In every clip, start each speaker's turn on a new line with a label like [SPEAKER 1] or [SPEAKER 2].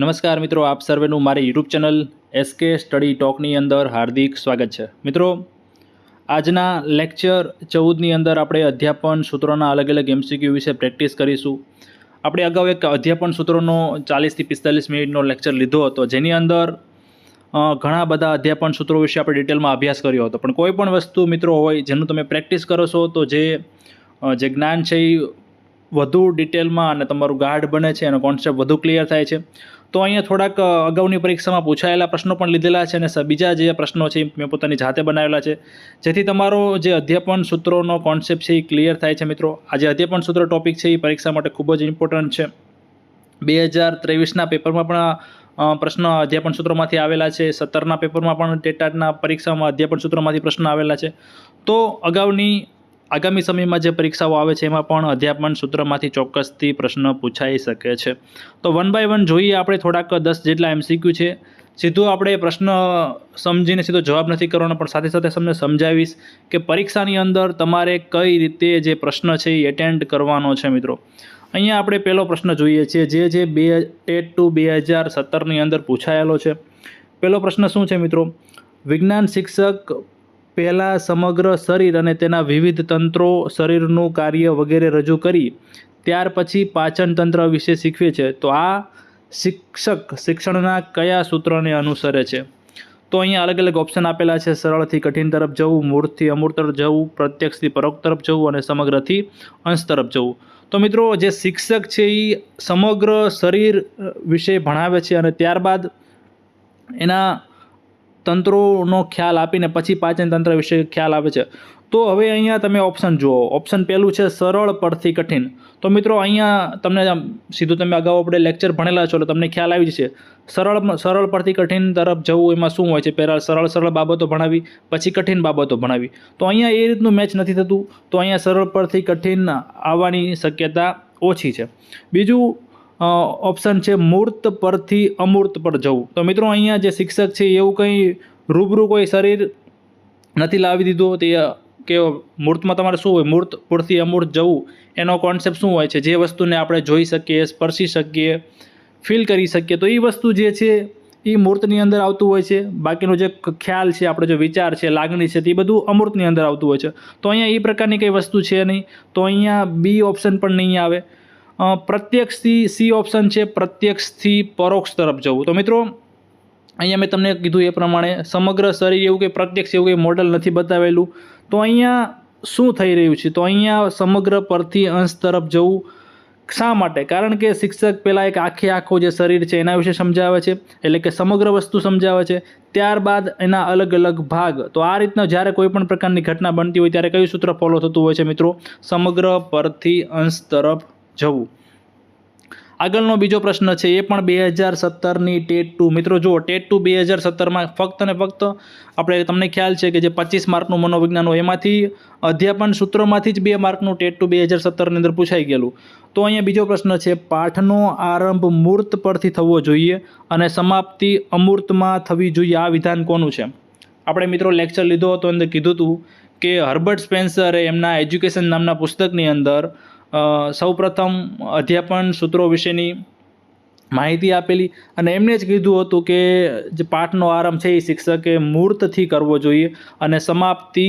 [SPEAKER 1] નમસ્કાર મિત્રો, આપ સર્વેનું મારી યુટ્યુબ ચેનલ એસકે સ્ટડી ટોકની અંદર હાર્દિક સ્વાગત છે. મિત્રો, આજના લેક્ચર ચૌદની અંદર આપણે અધ્યાપન સૂત્રોના અલગ અલગ એમસીક્યુ વિશે પ્રેક્ટિસ કરીશું. આપણે અગાઉ એક અધ્યાપન સૂત્રોનો ચાલીસથી પિસ્તાલીસ મિનિટનો લેક્ચર લીધો હતો, જેની અંદર ઘણા બધા અધ્યાપન સૂત્રો વિશે આપણે ડિટેલમાં અભ્યાસ કર્યો હતો. પણ કોઈ પણ વસ્તુ મિત્રો હોય, જેનું તમે પ્રેક્ટિસ કરો છો, તો જે જે જ્ઞાન છે એ વધુ ડિટેલમાં અને તમારું ગાઢ બને છે, એનો કોન્સેપ્ટ વધુ ક્લિયર થાય છે. તો અહીંયા થોડાક અગાઉની પરીક્ષામાં પૂછાયેલા પ્રશ્નો પણ લીધેલા છે અને બીજા જે પ્રશ્નો છે મેં પોતાની જાતે બનાવેલા છે. જેથી તમારો જે અધ્યાપન સૂત્રોનો કોન્સેપ્ટ છે એ ક્લિયર થાય છે મિત્રો. આ જે અધ્યાપન સૂત્ર ટોપિક છે એ પરીક્ષા માટે ખૂબ જ ઇમ્પોર્ટન્ટ છે. બે હજાર ત્રેવીસના પેપરમાં પણ પ્રશ્ન અધ્યાપન સૂત્રોમાંથી આવેલા છે. સત્તરના પેપરમાં પણ ટેટાટના પરીક્ષામાં અધ્યાપન સૂત્રોમાંથી પ્રશ્ન આવેલા છે. તો અગાઉની આગામી સમયમાં જે પરીક્ષાઓ આવે છે, એમાં પણ અધ્યાપન સૂત્રમાંથી ચોક્કસથી પ્રશ્ન પૂછાઈ શકે છે. તો વન બાય વન જોઈએ આપણે થોડાક દસ જેટલા એમસીક્યુ છે. સીધું આપણે પ્રશ્ન સમજીને સીધો જવાબ નથી કરવાનો, પણ સાથે સાથે તમને સમજાવીશ કે પરીક્ષાની અંદર તમારે કઈ રીતે જે પ્રશ્ન છે એ એટેન્ડ કરવાનો છે મિત્રો. અહીંયા આપણે પહેલો પ્રશ્ન જોઈએ છીએ, જે જે બે ટેટ ટુ બે હજાર સત્તરની અંદર પૂછાયેલો છે. પહેલો પ્રશ્ન શું છે મિત્રો? વિજ્ઞાન શિક્ષક પહેલાં સમગ્ર શરીર અને તેના વિવિધ તંત્રો શરીરનું કાર્ય વગેરે રજૂ કરી, ત્યાર પછી પાચન તંત્ર વિશે શીખવે છે. તો આ શિક્ષક શિક્ષણના કયા સૂત્રને અનુસરે છે? તો અહીંયા અલગ અલગ ઓપ્શન આપેલા છે. સરળથી કઠિન તરફ જવું, મૂળથી અમૂળ તરફ જવું, પ્રત્યક્ષથી પરોક્ષ તરફ જવું અને સમગ્રથી અંશ તરફ જવું. તો મિત્રો, જે શિક્ષક છે એ સમગ્ર શરીર વિશે ભણાવે છે અને ત્યારબાદ એના તંત્રોનો ખ્યાલ આપીને પછી પાચન તંત્ર વિશે ખ્યાલ આવે છે. તો હવે અહીંયા તમે ઓપ્શન જુઓ. ઓપ્શન પહેલું છે સરળ પરથી કઠિન. તો મિત્રો અહીંયા તમને સીધું તમે અગાઉ આપણે લેક્ચર ભણેલા છો એટલે તમને ખ્યાલ આવી જશે. સરળ સરળ પરથી કઠિન તરફ જવું એમાં શું હોય છે? પહેલાં સરળ સરળ બાબતો ભણાવી, પછી કઠિન બાબતો ભણાવી. તો અહીંયા એ રીતનું મેચ નથી થતું. તો અહીંયા સરળ પરથી કઠિન આવવાની શક્યતા ઓછી છે. બીજું ઓપ્શન છે મૂર્ત પરથી અમૂર્ત પર જવું. તો મિત્રો અહીંયા જે શિક્ષક છે એવું કંઈ રૂબરૂ કોઈ શરીર નથી લાવી દીધું, તે કે મૂર્તમાં તમારે શું હોય? મૂર્ત પરથી અમૂર્ત જવું, એનો કોન્સેપ્ટ શું હોય છે? જે વસ્તુને આપણે જોઈ શકીએ, સ્પર્શી શકીએ ફીલ કરી શકીએ, તો એ વસ્તુ જે છે એ મૂર્તની અંદર આવતું હોય છે. બાકીનો જે ખ્યાલ છે, આપણો જે વિચાર છે, લાગણી છે, તે બધું અમૂર્તની અંદર આવતું હોય છે. તો અહીંયા એ પ્રકારની કંઈ વસ્તુ છે નહીં. તો અહીંયા બી ઓપ્શન પણ નહીં આવે. પ્રત્યક્ષથી સી ઓપ્શન છે, પ્રત્યક્ષથી પરોક્ષ તરફ જવું. તો મિત્રો, અહીંયા મેં તમને કીધું એ પ્રમાણે સમગ્ર શરીર એવું કે પ્રત્યક્ષ એવું કંઈ મોડલ નથી બતાવેલું. તો અહીંયા શું થઈ રહ્યું છે? તો અહીંયા સમગ્ર પરથી અંશ તરફ જવું શા માટે? કારણ કે શિક્ષક પહેલાં એક આખે આખો જે શરીર છે એના વિશે સમજાવે છે, એટલે કે સમગ્ર વસ્તુ સમજાવે છે. ત્યારબાદ એના અલગ અલગ ભાગ. તો આ રીતના જ્યારે કોઈ પણ પ્રકારની ઘટના બનતી હોય ત્યારે કયું સૂત્ર ફોલો થતું હોય છે મિત્રો? સમગ્ર પરથી અંશ તરફ જવું. આગળનો બીજો પ્રશ્ન છે, એ પણ બે હજાર સત્તરની ટેટ ટુ. મિત્રો, જુઓ, ટેટ ટુ બે હજાર સત્તરમાં ફક્ત ને ફક્ત આપણે તમને ખ્યાલ છે કે જે પચીસ માર્કનું મનોવિજ્ઞાન હોય, એમાંથી અધ્યાપન સૂત્રોમાંથી જ બે માર્કનું ટેટ ટુ બે હજાર સત્તરની અંદર પૂછાઈ ગયેલું. તો અહીંયા બીજો પ્રશ્ન છે, પાઠનો આરંભ મૂર્ત પરથી થવો જોઈએ અને સમાપ્તિ અમૂર્તમાં થવી જોઈએ. આ વિધાન કોનું છે? આપણે મિત્રો લેક્ચર લીધો હતો, અંદર કીધું હતું કે હર્બર્ટ સ્પેન્સરે એમના એજ્યુકેશન નામના પુસ્તકની અંદર સૌપ્રથમ અધ્યાપન સૂત્રો વિશેની માહિતી આપેલી અને એમણે જ કીધું હતું કે જે પાઠનો આરંભ છે એ શિક્ષકે મૂર્તથી કરવો જોઈએ અને સમાપ્તિ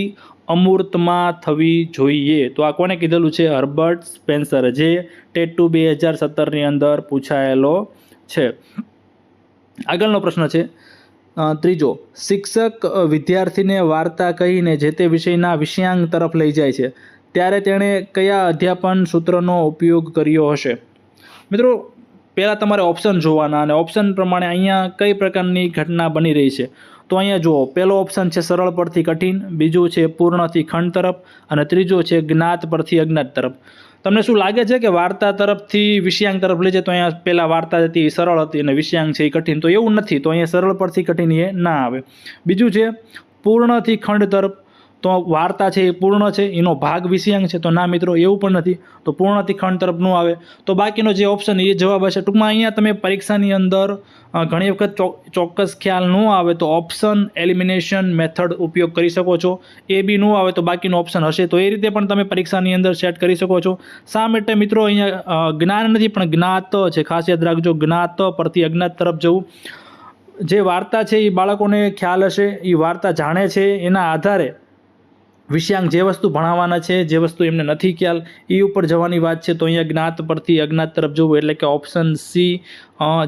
[SPEAKER 1] અમૂર્તમાં થવી જોઈએ. તો આ કોને કીધેલું છે? હર્બર્ટ સ્પેન્સર, જે ટેટ ટુ બે હજાર સત્તરની અંદર પૂછાયેલો છે. આગળનો પ્રશ્ન છે. ત્રીજો, શિક્ષક વિદ્યાર્થીને વાર્તા કહીને જે તે વિષયના વિષયાંગ તરફ લઈ જાય છે. ત્યારે તેણે કયા અધ્યાપન સૂત્રનો ઉપયોગ કર્યો હશે? મિત્રો, પહેલાં તમારે ઓપ્શન જોવાના અને ઓપ્શન પ્રમાણે અહીંયા કઈ પ્રકારની ઘટના બની રહી છે? તો અહીંયા જુઓ, પહેલો ઓપ્શન છે સરળ પરથી કઠિન, બીજું છે પૂર્ણથી ખંડ તરફ અને ત્રીજો છે જ્ઞાત પરથી અજ્ઞાત તરફ. તમને શું લાગે છે કે વાર્તા તરફથી વિષયાંગ તરફ લઈ જાય? તો અહીંયા પહેલાં વાર્તા હતી સરળ હતી અને વિષયાંગ છે એ કઠિન. તો એવું નથી, તો અહીંયા સરળ પરથી કઠિન એ ના આવે. બીજું છે, પૂર્ણથી ખંડ તરફ તો વાર્તા છે એ પૂર્ણ છે, એનો ભાગ વિષયાંગ છે, તો ના મિત્રો એવું પણ નથી. તો પૂર્ણથી ખંડ તરફ ન આવે. તો બાકીનો જે ઓપ્શન એ જવાબ હશે. ટૂંકમાં અહીંયા તમે પરીક્ષાની અંદર ઘણી વખત ચોક્કસ ખ્યાલ ન આવે તો ઓપ્શન એલિમિનેશન મેથડ ઉપયોગ કરી શકો છો. એ બી ન આવે તો બાકીનો ઓપ્શન હશે. તો એ રીતે પણ તમે પરીક્ષાની અંદર સેટ કરી શકો છો. શા માટે મિત્રો અહીંયા જ્ઞાન નથી, પણ જ્ઞાત છે. ખાસ યાદ રાખજો, જ્ઞાત પરથી અજ્ઞાત તરફ જવું. જે વાર્તા છે, એ બાળકોને ખ્યાલ હશે, એ વાર્તા જાણે છે, એના આધારે વિષયાંક જે વસ્તુ ભણાવવાના છે, જે વસ્તુ એમને નથી ખ્યાલ એ ઉપર જવાની વાત છે, તો અહીંયા જ્ઞાત પરથી અજ્ઞાત તરફ જવું એટલે કે ઓપ્શન સી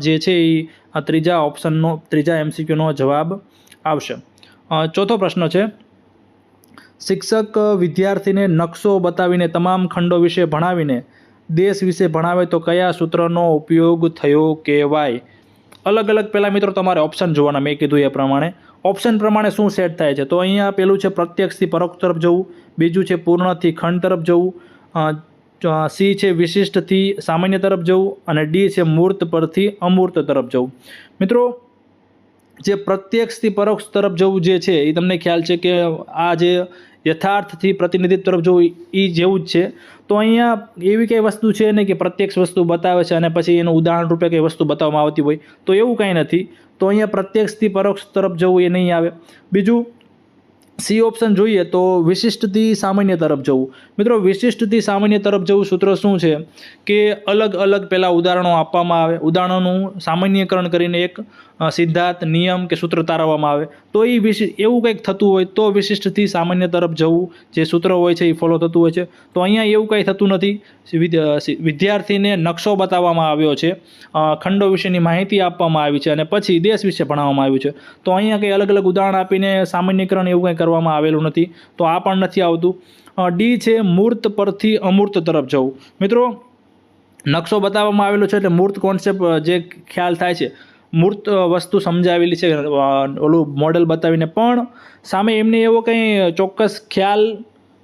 [SPEAKER 1] જે છે એ ત્રીજા ઓપ્શનનો ત્રીજા એમસીક્યુનો જવાબ આવશે. ચોથો પ્રશ્ન છે, શિક્ષક વિદ્યાર્થીને નકશો બતાવીને તમામ ખંડો વિશે ભણાવીને દેશ વિશે ભણાવે તો કયા સૂત્રનો ઉપયોગ થયો કહેવાય? અલગ અલગ પહેલાં મિત્રો તમારે ઓપ્શન જોવાના, મેં કીધું એ પ્રમાણે. ઓપ્શન પ્રમાણે શું સેટ થાય છે? તો અહીંયા પેલું છે પ્રત્યક્ષથી પરોક્ષ તરફ જવું, બીજું છે પૂર્ણથી ખંડ તરફ જવું સી છે વિશિષ્ટથી સામાન્ય તરફ જવું, અને ડી છે મૂર્ત પરથી અમૂર્ત તરફ જવું. મિત્રો જે પ્રત્યક્ષથી પરોક્ષ તરફ જવું જે છે એ તમને ખ્યાલ છે કે આ જે યથાર્થથી પ્રતિનિધિત્વ તરફ જવું એ જેવું જ છે. તો અહીંયા એવી કંઈ વસ્તુ છે ને કે પ્રત્યક્ષ વસ્તુ બતાવે છે અને પછી એનું ઉદાહરણ રૂપે કંઈ વસ્તુ બતાવવામાં આવતી હોય? તો એવું કાંઈ નથી. તો અહીંયા પ્રત્યક્ષથી પરોક્ષ તરફ જવું એ નહીં આવે. બીજું સી ઓપ્શન જોઈએ તો વિશિષ્ટથી સામાન્ય તરફ જવું. મિત્રો વિશિષ્ટથી સામાન્ય તરફ જવું સૂત્ર શું છે? કે અલગ અલગ પહેલાં ઉદાહરણો આપવામાં આવે. ઉદાહરણોનું સામાન્યકરણ કરીને એક સિદ્ધાંત, નિયમ કે સૂત્ર તારવવામાં આવે. તો એ વિશિ, એવું કંઈક થતું હોય તો વિશિષ્ટથી સામાન્ય તરફ જવું જે સૂત્ર હોય છે એ ફોલો થતું હોય છે. તો અહીંયા એવું કંઈ થતું નથી. વિદ્યાર્થીને નકશો બતાવવામાં આવ્યો છે. ખંડો વિશેની માહિતી આપવામાં આવી છે અને પછી દેશ વિશે ભણાવવામાં આવ્યું છે. તો અહીંયા કંઈ અલગ અલગ ઉદાહરણ આપીને સામાન્યકરણ એવું કંઈ કરવામાં આવેલું નથી. તો આ પણ નથી આવતું. ડી છે મૂર્ત પરથી અમૂર્ત તરફ જવું. મિત્રો, નકશો બતાવવામાં આવેલો છે એટલે મૂર્ત કોન્સેપ્ટ જે ખ્યાલ થાય છે. મૂર્ત વસ્તુ સમજાવેલી છે ઓલું મોડેલ બતાવીને. પણ સામે એમને એવો કંઈ ચોક્કસ ખ્યાલ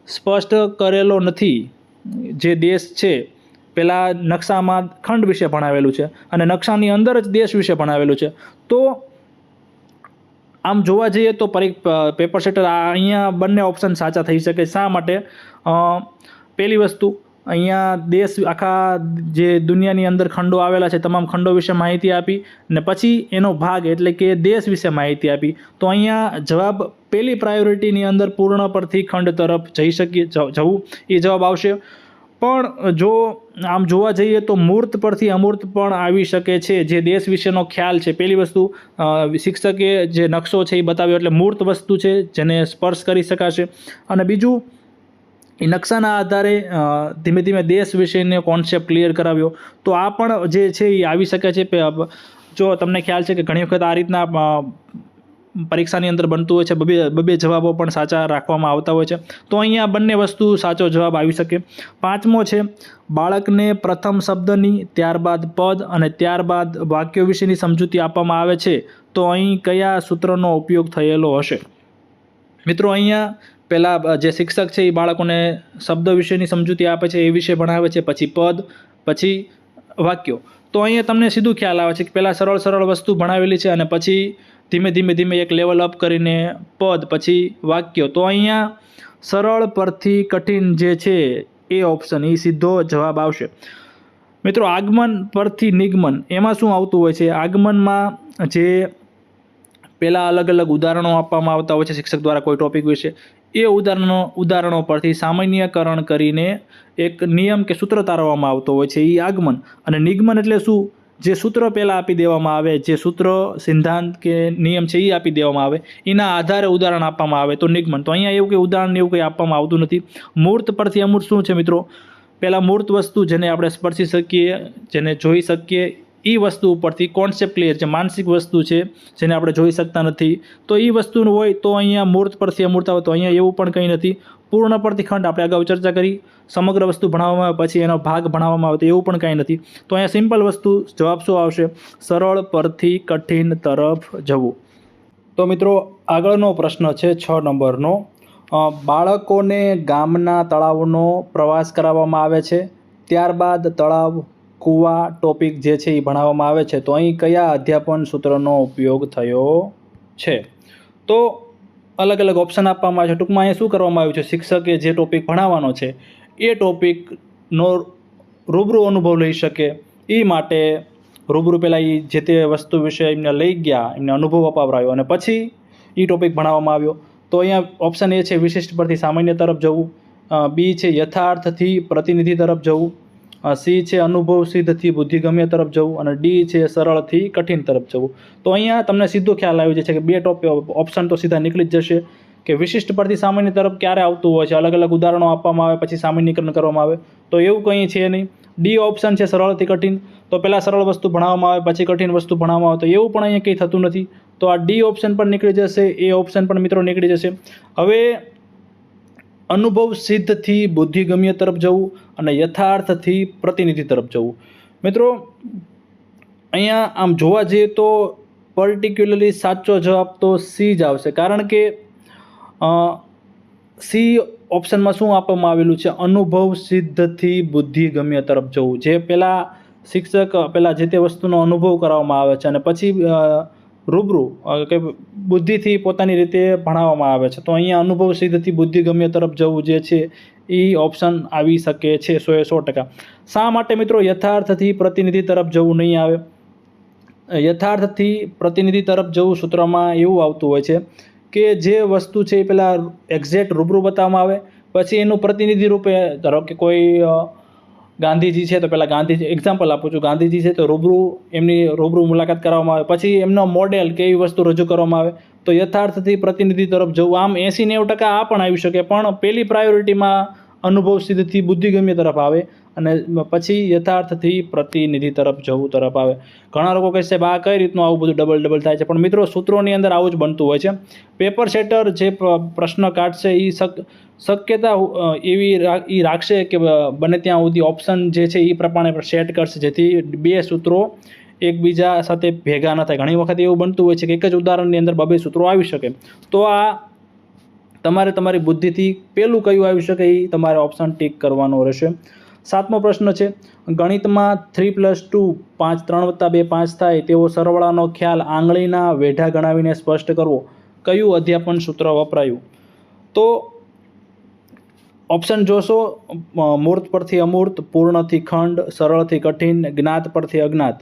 [SPEAKER 1] સ્પષ્ટ કરેલો નથી. જે દેશ છે, પેલા નકશામાં ખંડ વિશે ભણાવેલું છે અને નકશાની અંદર જ દેશ વિશે ભણાવેલું છે. તો આમ જોવા જઈએ તો પરી પેપર સેટર અહીંયા બંને ઓપ્શન સાચા થઈ શકે શા માટે? પહેલી વસ્તુ, અહીંયા દેશ આખા જે દુનિયાની અંદર ખંડો આવેલા છે તમામ ખંડો વિશે માહિતી આપી ને પછી એનો ભાગ એટલે કે દેશ વિશે માહિતી આપી. તો અહીંયા જવાબ પહેલી પ્રાયોરિટીની અંદર પૂર્ણ પરથી ખંડ તરફ જઈ શકીએ જવું. એ જવાબ આવશે. પણ જો આમ જોવા જઈએ તો મૂર્ત પરથી અમૂર્ત પણ આવી શકે છે, જે દેશ વિશેનો ખ્યાલ છે. પહેલી વસ્તુ શિક્ષકે જે નકશો છે એ બતાવ્યો એટલે મૂર્ત વસ્તુ છે, જેને સ્પર્શ કરી શકાશે. અને બીજું, એ નકશાના આધારે ધીમે ધીમે દેશ વિશેનો કોન્સેપ્ટ ક્લિયર કરાવ્યો. તો આ પણ જે છે એ આવી શકે છે. જો તમને ખ્યાલ છે કે ઘણી વખત આ રીતના પરીક્ષાની અંદર બનતું હોય છે, બબે બબે જવાબો પણ સાચા રાખવામાં આવતા હોય છે. તો અહીંયા બંને વસ્તુ સાચો જવાબ આવી શકે. પાંચમો છે, બાળકને પ્રથમ શબ્દની, ત્યારબાદ પદ અને ત્યારબાદ વાક્યો વિશેની સમજૂતી આપવામાં આવે છે. તો અહીં કયા સૂત્રનો ઉપયોગ થયેલો હશે? મિત્રો, અહીંયા પહેલાં જે શિક્ષક છે, એ બાળકોને શબ્દ વિશેની સમજૂતી આપે છે, એ વિશે ભણાવે છે, પછી પદ, પછી વાક્યો. તો અહીંયા તમને સીધું ખ્યાલ આવે છે કે પહેલાં સરળ સરળ વસ્તુ ભણાવેલી છે અને પછી ધીમે ધીમે ધીમે એક લેવલ અપ કરીને પદ પછી વાક્યો. તો અહીંયા સરળ પરથી કઠિન જે છે એ ઓપ્શન એ સીધો જવાબ આવશે. મિત્રો, આગમન પરથી નિગમન, એમાં શું આવતું હોય છે? આગમનમાં જે પહેલાં અલગ અલગ ઉદાહરણો આપવામાં આવતા હોય છે, શિક્ષક દ્વારા કોઈ ટોપિક વિશે. એ ઉદાહરણો ઉદાહરણો પરથી સામાન્યકરણ કરીને એક નિયમ કે સૂત્ર તારવવામાં આવતો હોય છે એ આગમન. અને નિગમન એટલે શું? જે સૂત્ર પહેલાં આપી દેવામાં આવે, જે સૂત્ર, સિદ્ધાંત કે નિયમ છે એ આપી દેવામાં આવે, એના આધારે ઉદાહરણ આપવામાં આવે. તો નિગમન, તો અહીંયા એવું કંઈ ઉદાહરણ એવું કંઈ આપવામાં આવતું નથી. મૂર્ત પરથી અમૂર્ત શું છે મિત્રો? પહેલાં મૂર્ત વસ્તુ જેને આપણે સ્પર્શી શકીએ, જેને જોઈ શકીએ એ વસ્તુ ઉપરથી કોન્સેપ્ટ ક્લિયર છે, માનસિક વસ્તુ છે, જેને આપણે જોઈ શકતા નથી. તો એ વસ્તુનું હોય તો અહીંયા મૂર્ત પરથી અમૂર્ત આવે, તો અહીંયા એવું પણ કંઈ નથી. પૂર્ણ પ્રતિખંડ ખંડ આપણે અગાઉ ચર્ચા કરી. સમગ્ર વસ્તુ ભણાવવામાં આવે, પછી એનો ભાગ ભણાવવામાં આવે તો એવું પણ કાંઈ નથી. તો અહીંયા સિમ્પલ વસ્તુ, જવાબ શું આવશે? સરળ, પરથી કઠિન તરફ જવું. તો મિત્રો, આગળનો પ્રશ્ન છે છ નંબરનો. બાળકોને ગામના તળાવનો પ્રવાસ કરાવવામાં આવે છે. ત્યારબાદ તળાવ, કૂવા, ટોપિક જે છે એ ભણાવવામાં આવે છે. તો અહીં કયા અધ્યાપન સૂત્રનો ઉપયોગ થયો છે? તો અલગ અલગ ઓપ્શન આપવામાં આવે છે. ટૂંકમાં અહીંયા શું કરવામાં આવ્યું છે? શિક્ષકે જે ટોપિક ભણાવવાનો છે, એ ટોપિકનો રૂબરૂ અનુભવ લઈ શકે. એ માટે રૂબરૂ પહેલાં એ જે તે વસ્તુ વિશે એમને લઈ ગયા, એમને અનુભવ અપાવરાયો અને પછી એ ટોપિક ભણાવવામાં આવ્યો. તો અહીંયા ઓપ્શન એ છે, વિશિષ્ટ પરથી સામાન્ય તરફ જવું. બી છે, યથાર્થથી પ્રતિનિધિ તરફ જવું. સી છે, અનુભવ સિદ્ધથી બુદ્ધિગમ્ય તરફ જવું અને ડી છે સરળથી કઠિન તરફ જવું. તો અહીંયા તમને સીધો ખ્યાલ આવી જાય છે કે બે ટોપ ઓપ્શન તો સીધા નીકળી જ જશે કે વિશિષ્ટ પરથી સામાન્ય તરફ ક્યારે આવતું હોય છે, અલગ અલગ ઉદાહરણો આપવામાં આવે, પછી સામાન્યકરણ કરવામાં આવે. તો એવું કંઈ છે નહીં. ડી ઓપ્શન છે સરળથી કઠિન. તો પહેલાં સરળ વસ્તુ ભણાવવામાં આવે, પછી કઠિન વસ્તુ ભણાવવામાં આવે. તો એવું પણ અહીંયા કંઈ થતું નથી. તો આ ડી ઓપ્શન પણ નીકળી જશે, એ ઓપ્શન પણ મિત્રો નીકળી જશે. હવે અનુભવ સિદ્ધથી બુદ્ધિગમ્ય તરફ જવું. અને યથાર્થથી પ્રતિનિધિ તરફ જવું. મિત્રો, અહીંયા આમ જોવા જઈએ તો પર્ટિક્યુલરલી સાચો જવાબ તો સી જ આવશે. કારણ કે સી ઓપ્શનમાં શું આપવામાં આવેલું છે? અનુભવ સિદ્ધથી બુદ્ધિગમ્ય તરફ જવું. જે પહેલાં શિક્ષક પહેલાં જે તે વસ્તુનો અનુભવ કરાવવામાં આવે છે અને પછી રૂબરૂ કે બુદ્ધિથી પોતાની રીતે ભણાવવામાં આવે છે. તો અહીંયા અનુભવ સિદ્ધથી બુદ્ધિગમ્ય તરફ જવું જે છે એ ઓપ્શન આવી શકે છે એ સો ટકા. શા માટે મિત્રો યથાર્થથી પ્રતિનિધિ તરફ જવું નહીં આવે? યથાર્થથી પ્રતિનિધિ તરફ જવું સૂત્રમાં એવું આવતું હોય છે કે જે વસ્તુ છે એ પહેલાં એક્ઝેક્ટ રૂબરૂ બતાવવામાં આવે, પછી એનું પ્રતિનિધિ રૂપે, ધારો કે કોઈ ગાંધીજી છે તો પહેલાં ગાંધીજી એક્ઝામ્પલ આપું છું. ગાંધીજી છે તો રૂબરૂ એમની રૂબરૂ મુલાકાત કરવામાં આવે. પછી એમનો મોડેલ કે એવી વસ્તુ રજૂ કરવામાં આવે? તો યથાર્થથી પ્રતિનિધિ તરફ જવું. આમ એંસી નેવું ટકા આ પણ આવી શકે. પણ પહેલી પ્રાયોરિટીમાં અનુભવ સિદ્ધથી બુદ્ધિગમ્ય તરફ આવે. અને પછી યથાર્થથી પ્રતિનિધિ તરફ જવું તરફ આવે. ઘણા લોકો કહેશે આ કઈ રીતનું આવું બધું ડબલ ડબલ થાય છે? પણ મિત્રો, સૂત્રોની અંદર આવું જ બનતું હોય છે. પેપર સેટર જે પ્રશ્ન કાઢશે એ શક, શક્યતા એવી એ રાખશે કે બને ત્યાં સુધી ઓપ્શન જે છે એ પ્રમાણે સેટ કરશે, જેથી બે સૂત્રો એકબીજા સાથે ભેગા ન થાય. ઘણી વખત એવું બનતું હોય છે કે એક જ ઉદાહરણની અંદર બબે સૂત્રો આવી શકે. તો આ તમારે તમારી બુદ્ધિથી પેલું કયું આવી શકે એ તમારે ઓપ્શન ટીક કરવાનો રહેશે. સાતમો પ્રશ્ન છે. ગણિતમાં થ્રી પ્લસ ટુ પાંચ, ત્રણ વત્તા બે પાંચ થાય તેવો સરવાળાનો ખ્યાલ આંગળીના વેઢા ગણાવીને સ્પષ્ટ કરવો. કયું અધ્યાપન સૂત્ર વપરાયું? તો ઓપ્શન જોશો. મૂર્ત પરથી અમૂર્ત, પૂર્ણથી ખંડ, સરળથી કઠિન, જ્ઞાત પરથી અજ્ઞાત.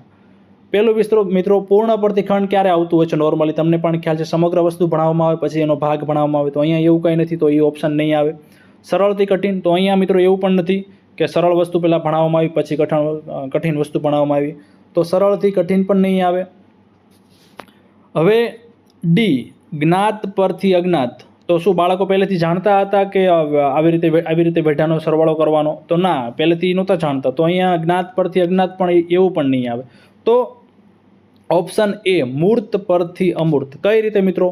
[SPEAKER 1] પહેલું વિસ્તરો મિત્રો, પૂર્ણ પરથી ખંડ ક્યારે આવતું હોય છે? નોર્મલી તમને પણ ખ્યાલ છે, સમગ્ર વસ્તુ ભણાવવામાં આવે, પછી એનો ભાગ ભણાવવામાં આવે. તો અહીંયા એવું કંઈ નથી, તો એ ઓપ્શન નહીં આવે. સરળથી કઠિન, તો અહીંયા મિત્રો એવું પણ નથી. કે સરળ વસ્તુ પહેલાં ભણાવવામાં આવી, પછી કઠણ કઠિન વસ્તુ ભણાવવામાં આવી. તો સરળથી કઠિન પણ નહીં આવે. હવે ડી જ્ઞાત પરથી અજ્ઞાત. તો શું બાળકો પહેલેથી જાણતા હતા કે આવી રીતે આવી રીતે બેઠાનો સરવાળો કરવાનો? તો ના, પહેલેથી નહોતા જાણતા. તો અહીંયા જ્ઞાત પરથી અજ્ઞાત પણ એવું પણ નહીં આવે. તો ઓપ્શન એ મૂર્ત પરથી અમૂર્ત. કઈ રીતે મિત્રો?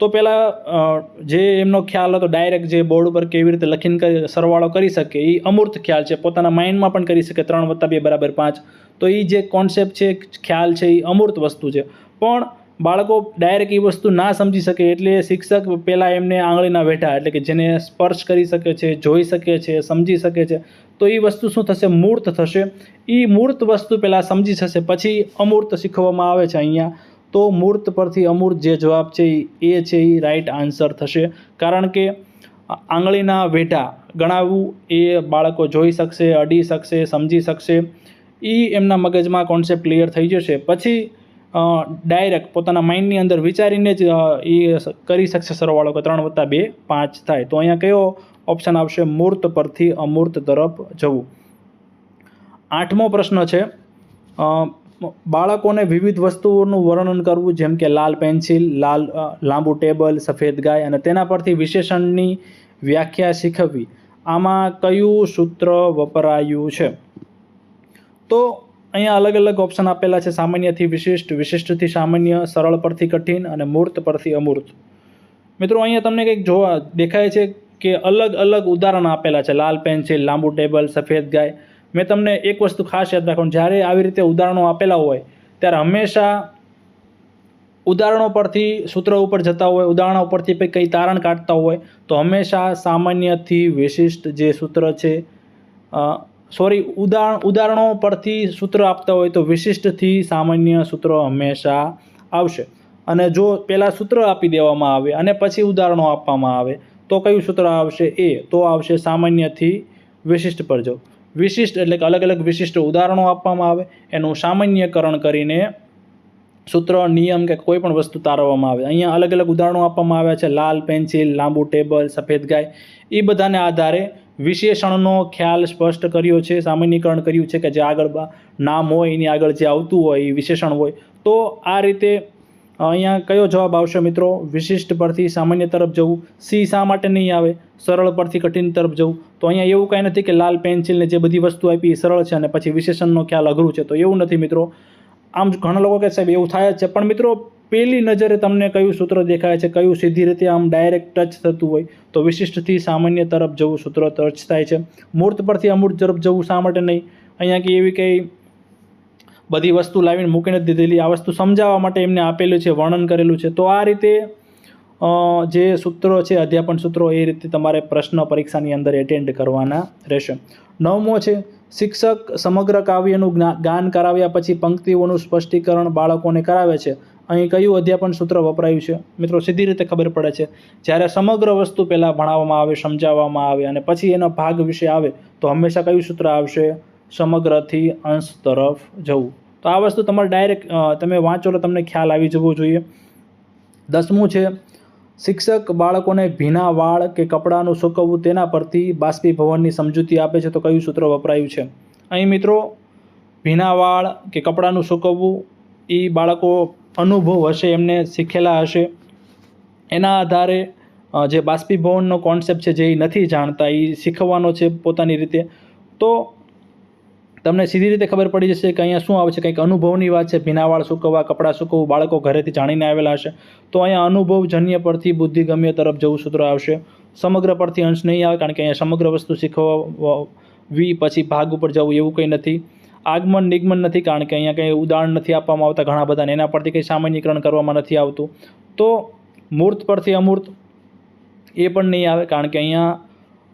[SPEAKER 1] તો પહેલાં જે એમનો ખ્યાલ હતો ડાયરેક્ટ જે બોર્ડ ઉપર કેવી રીતે લખીને સરવાળો કરી શકે એ અમૂર્ત ખ્યાલ છે. પોતાના માઇન્ડમાં પણ કરી શકે, ત્રણ વત્તા બે બરાબર પાંચ. તો એ જે કોન્સેપ્ટ છે, ખ્યાલ છે એ અમૂર્ત વસ્તુ છે. પણ બાળકો ડાયરેક્ટ એ વસ્તુ ના સમજી શકે એટલે શિક્ષક પહેલાં એમને આંગળીના વેઢા, એટલે કે જેને સ્પર્શ કરી શકે છે, જોઈ શકે છે, સમજી શકે છે, તો એ વસ્તુ શું થશે? મૂર્ત થશે. એ મૂર્ત વસ્તુ પહેલાં સમજી થશે પછી અમૂર્ત શીખવવામાં આવે છે અહીંયા. તો મૂર્ત પરથી અમૂર્ત જે જવાબ છે એ છે એ રાઈટ આન્સર થશે. કારણ કે આંગળીના વેઢા ગણાવવું એ બાળકો જોઈ શકશે, અડી શકશે, સમજી શકશે. એ એમના મગજમાં કોન્સેપ્ટ ક્લિયર થઈ જશે. પછી ડાયરેક્ટ પોતાના માઇન્ડની અંદર વિચારીને જ એ કરી શકશે સરવાળો કે ત્રણ વત્તા બે, પાંચ થાય. તો અહીંયા કયો ઓપ્શન આવશે? મૂર્ત પરથી અમૂર્ત તરફ જવું. આઠમો પ્રશ્ન છે બાળકોને વિવિધ વસ્તુઓનું વર્ણન કરવું, જેમ કે લાલ પેન્સિલ, લાલ લાંબુ ટેબલ, સફેદ ગાય અને તેના પરથી વિશેષણની વ્યાખ્યા શીખવવી આમાં કયું સૂત્ર વપરાયું છે? તો અહીંયા અલગ અલગ ઓપ્શન આપેલા છે. સામાન્યથી વિશિષ્ટ, વિશિષ્ટથી સામાન્ય, સરળ પરથી કઠિન અને મૂર્ત પરથી અમૂર્ત. મિત્રો, અહીંયા તમને કંઈક જોવા દેખાય છે કે અલગ અલગ ઉદાહરણ આપેલા છે. લાલ પેન્સિલ, લાંબુ ટેબલ, સફેદ ગાય. મેં તમને એક વસ્તુ ખાસ યાદ રાખવાનું. જ્યારે આવી રીતે ઉદાહરણો આપેલા હોય, ત્યારે હંમેશા ઉદાહરણો પરથી સૂત્રો ઉપર જતા હોય, ઉદાહરણો પરથી કંઈ તારણ કાઢતા હોય, તો હંમેશા સામાન્યથી વિશિષ્ટ જે સૂત્ર છે સોરી ઉદાહરણ, ઉદાહરણો પરથી સૂત્ર આપતા હોય તો વિશિષ્ટથી સામાન્ય સૂત્રો હંમેશા આવશે. અને જો પહેલાં સૂત્ર આપી દેવામાં આવે અને પછી ઉદાહરણો આપવામાં આવે, તો કયું સૂત્ર આવશે? એ. તો આવશે સામાન્યથી વિશિષ્ટ પર જાઓ. વિશિષ્ટ એટલે કે અલગ અલગ વિશિષ્ટ ઉદાહરણો આપવામાં આવે. એનું સામાન્યકરણ કરીને સૂત્ર, નિયમ કે કોઈ પણ વસ્તુ તારવવામાં આવે. અહીંયા અલગ અલગ ઉદાહરણો આપવામાં આવ્યા છે. લાલ પેન્સિલ, લાંબુ ટેબલ, સફેદ ગાય. એ બધાને આધારે વિશેષણનો ખ્યાલ સ્પષ્ટ કર્યો છે, સામાન્યકરણ કર્યું છે કે જે આગળ નામ હોય, એની આગળ જે આવતું હોય એ વિશેષણ હોય. તો આ રીતે અહીંયા કયો જવાબ આવશે મિત્રો? વિશિષ્ટ પરથી સામાન્ય તરફ જવું. સી શા માટે નહીં આવે? સરળ પરથી કઠિન તરફ જવું. તો અહીંયા એવું કાંઈ નથી કે લાલ પેન્સિલને જે બધી વસ્તુ આપી એ સરળ છે અને પછી વિશેષણનો ખ્યાલ અઘરું છે. તો એવું નથી મિત્રો. આમ ઘણા લોકો કહે સાહેબ, એવું થાય જ છે. પણ મિત્રો પહેલી નજરે તમને કયું સૂત્ર દેખાય છે, કયું સીધી રીતે આમ ડાયરેક્ટ ટચ થતું હોય, તો વિશિષ્ટથી સામાન્ય તરફ જવું સૂત્ર ટચ થાય છે. મૂર્ત પરથી અમૂર્ત તરફ જવું શા માટે નહીં? અહીંયા કે એવી કંઈ બધી વસ્તુ લાવીને મૂકીને દીધેલી. આ વસ્તુ સમજાવવા માટે એમને આપેલું છે, વર્ણન કરેલું છે. તો આ રીતે જે સૂત્રો છે, અધ્યાપન સૂત્રો, એ રીતે તમારે પ્રશ્ન પરીક્ષાની અંદર એટેન્ડ કરવાના રહેશે. નવમો છે, શિક્ષક સમગ્ર કાવ્યનું ગાન કરાવ્યા પછી પંક્તિઓનું સ્પષ્ટીકરણ બાળકોને કરાવે છે. અહીં કયું અધ્યાપન સૂત્ર વપરાયું છે? મિત્રો, સીધી રીતે ખબર પડે છે. જ્યારે સમગ્ર વસ્તુ પહેલાં ભણાવવામાં આવે, સમજાવવામાં આવે અને પછી એનો ભાગ વિશે આવે, તો હંમેશા કયું સૂત્ર આવશે? સમગ્રથી અંશ તરફ જવું. તો આ વસ્તુ તમારે ડાયરેક્ટ તમે વાંચો એટલે તમને ખ્યાલ આવી જવો જોઈએ. દસમું છે, શિક્ષક બાળકોને ભીના વાળ કે કપડાનું સૂકવવું તેના પરથી બાષ્પીભવનની સમજૂતી આપે છે તો કયું સૂત્ર વપરાયું છે? અહીં મિત્રો, ભીના વાળ કે કપડાનું સૂકવવું એ બાળકો અનુભવ હશે, એમને શીખેલા હશે. એના આધારે જે બાષ્પીભવનનો કોન્સેપ્ટ છે જે એ નથી જાણતા એ શીખવવાનો છે પોતાની રીતે. તો તમને સીધી રીતે ખબર પડી જશે કે અહીંયા શું આવે છે, કંઈક અનુભવની વાત છે, ભીનાવાળ સૂકવવા, કપડાં સૂકવવું, બાળકો ઘરેથી જાણીને આવેલા હશે. તો અહીંયા અનુભવજન્ય પરથી બુદ્ધિગમ્ય તરફ જવું સૂત્ર આવશે. સમગ્ર પરથી અંશ નહીં આવે, કારણ કે અહીંયા સમગ્ર વસ્તુ શીખવવી પછી ભાગ ઉપર જવું એવું કંઈ નથી. આગમન, નિગમન નથી, કારણ કે અહીંયા કંઈ ઉદાહરણ નથી આપવામાં આવતા ઘણા બધાને. એના પરથી કંઈ સામાન્યકરણ કરવામાં નથી આવતું. તો મૂર્ત પરથી અમૂર્ત એ પણ નહીં આવે, કારણ કે અહીંયા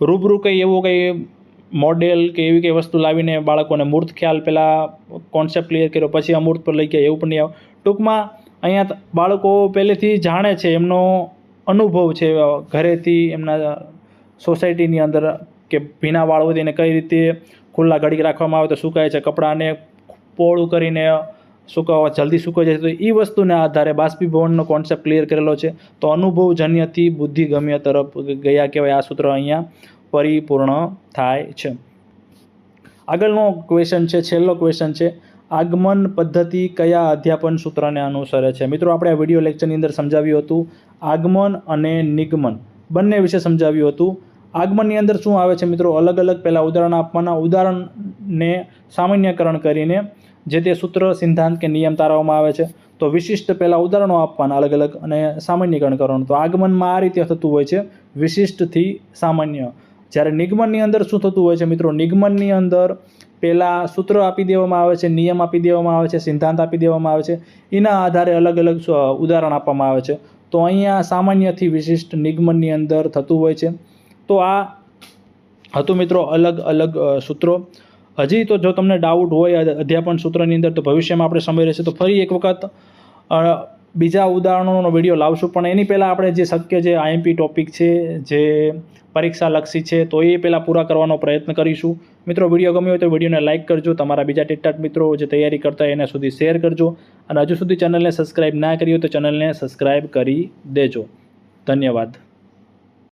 [SPEAKER 1] રૂબરૂ કંઈ એવું કંઈ મોડેલ કે એવી કંઈ વસ્તુ લાવીને બાળકોને મૂર્ત ખ્યાલ પહેલાં કોન્સેપ્ટ ક્લિયર કર્યો, પછી અમૂર્ત પર લઈ ગયા એવું પણ નહીં આવે ટૂંકમાં અહીંયા બાળકો પહેલેથી જાણે છે એમનો અનુભવ છે ઘરેથી એમના સોસાયટીની અંદર કે ભીના વાળ હોય તેને કઈ રીતે ખુલ્લા ઘડી રાખવામાં આવે તો સુકાય છે, કપડાને પોળું કરીને સુકાવવા જલ્દી સુકાઈ જાય તો એ વસ્તુના આધારે બાષ્પીભવનનો કોન્સેપ્ટ ક્લિયર કરેલો છે. તો અનુભવજન્યથી બુદ્ધિગમ્ય તરફ ગયા કહેવાય આ સૂત્ર અહીંયા. પરિપૂર્ણ થાય છે. આગળનો ક્વેશ્ચન છે, છેલ્લો ક્વેશ્ચન છે, આગમન પદ્ધતિ કયા અધ્યાપન સૂત્રને અનુસરે છે? મિત્રો, આપણે આ વીડિયો લેક્ચરની અંદર સમજાવ્યું હતું આગમન અને નિગમન. બંને વિશે સમજાવ્યું હતું. આગમનની અંદર શું આવે છે મિત્રો? અલગ અલગ પહેલાં ઉદાહરણ આપવાના. ઉદાહરણને સામાન્યકરણ કરીને જે તે સૂત્ર, સિદ્ધાંત કે નિયમ તારવવામાં આવે છે. તો વિશિષ્ટ પહેલાં ઉદાહરણો આપવાના અલગ અલગ અને સામાન્યકરણ કરવાનું. તો આગમનમાં આ રીતે થતું હોય છે. વિશિષ્ટથી સામાન્ય. જ્યારે નિગમનની અંદર શું થતું હોય છે મિત્રો? નિગમનની અંદર પહેલાં સૂત્ર આપી દેવામાં આવે છે, નિયમ આપી દેવામાં આવે છે, સિદ્ધાંત આપી દેવામાં આવે છે. એના આધારે અલગ અલગ ઉદાહરણ આપવામાં આવે છે. તો અહીંયા સામાન્યથી વિશિષ્ટ નિગમનની અંદર થતું હોય છે. તો આ હતું મિત્રો અલગ અલગ સૂત્રો. હજી તો જો તમને ડાઉટ હોય અધ્યાપન સૂત્રની અંદર, તો ભવિષ્યમાં આપણે સમય રહેશે. તો ફરી એક વખત બીજા ઉદાહરણોનો વીડિયો લાવશું. પણ એની પહેલાં આપણે જે શક્ય જે આઈએમપી ટોપિક છે, જે પરીક્ષા લક્ષી છે, તો એ પહેલાં પૂરા કરવાનો પ્રયત્ન કરીશું. મિત્રો, વીડિયો ગમ્યો હોય તો વિડીયોને લાઇક કરજો, તમારા બીજા ટેટાટ મિત્રો જે તૈયારી કરતા હોય એના સુધી શેર કરજો. અને હજુ સુધી ચેનલને સબસ્ક્રાઇબ ના કરી હોય તો ચેનલને સબસ્ક્રાઇબ કરી દેજો. ધન્યવાદ.